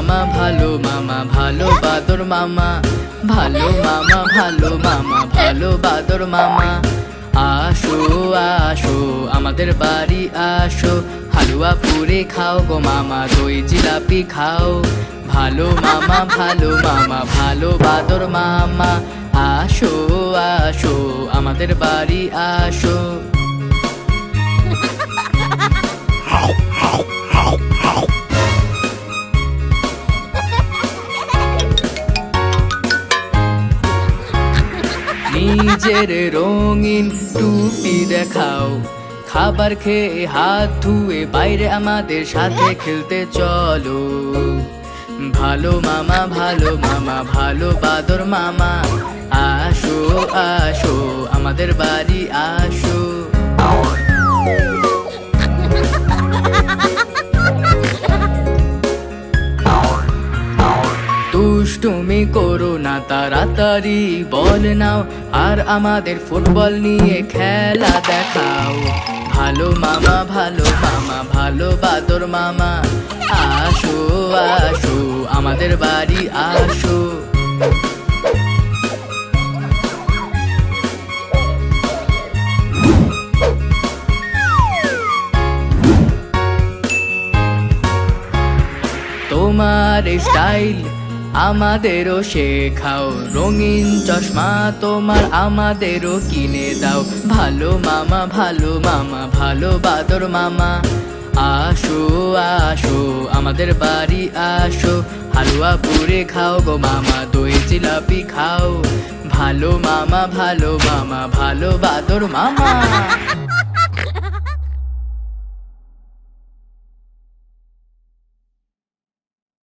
ভালো বাদর মামা, ভালো মামা ভালো মামা, ভালো বাদর মামা। আসো আসো, আমাদের বাড়ি আসো হালুয়া পুরে খাও গো মামা, দই জিলাপি খাও। ভালো মামা ভালো মামা, ভালো বাদর মামা, আসো আসো, আমাদের বাড়ি আসো। নিজের রঙিন টুপি দেখাও। খাবার খেয়ে হাত ধুয়ে বাইরে আমাদের সাথে খেলতে চলো। ভালো মামা ভালো মামা, ভালো বাদর মামা। আসো আসো, আমাদের বাড়ি দুষ্টুমি করো না তাড়াতাড়ি, বল নাও। আর আমাদের ফুটবল নিয়ে খেলা দেখাও। ভালো মামা ভালো মামা, ভালো বাদর মামা। আসো আসো, আমাদের বাড়ি আসো। তোমার স্টাইল আমাদেরও শেখাও, রঙিন চশমা তোমার আমাদেরও কিনে দাও। ভালো মামা ভালো মামা, ভালো বাদর মামা। আসো আসো, আমাদের বাড়ি আসো। হালুয়া পুরে খাও গো মামা, দই জিলাপি খাও। ভালো মামা ভালো মামা, ভালো বাদর মামা।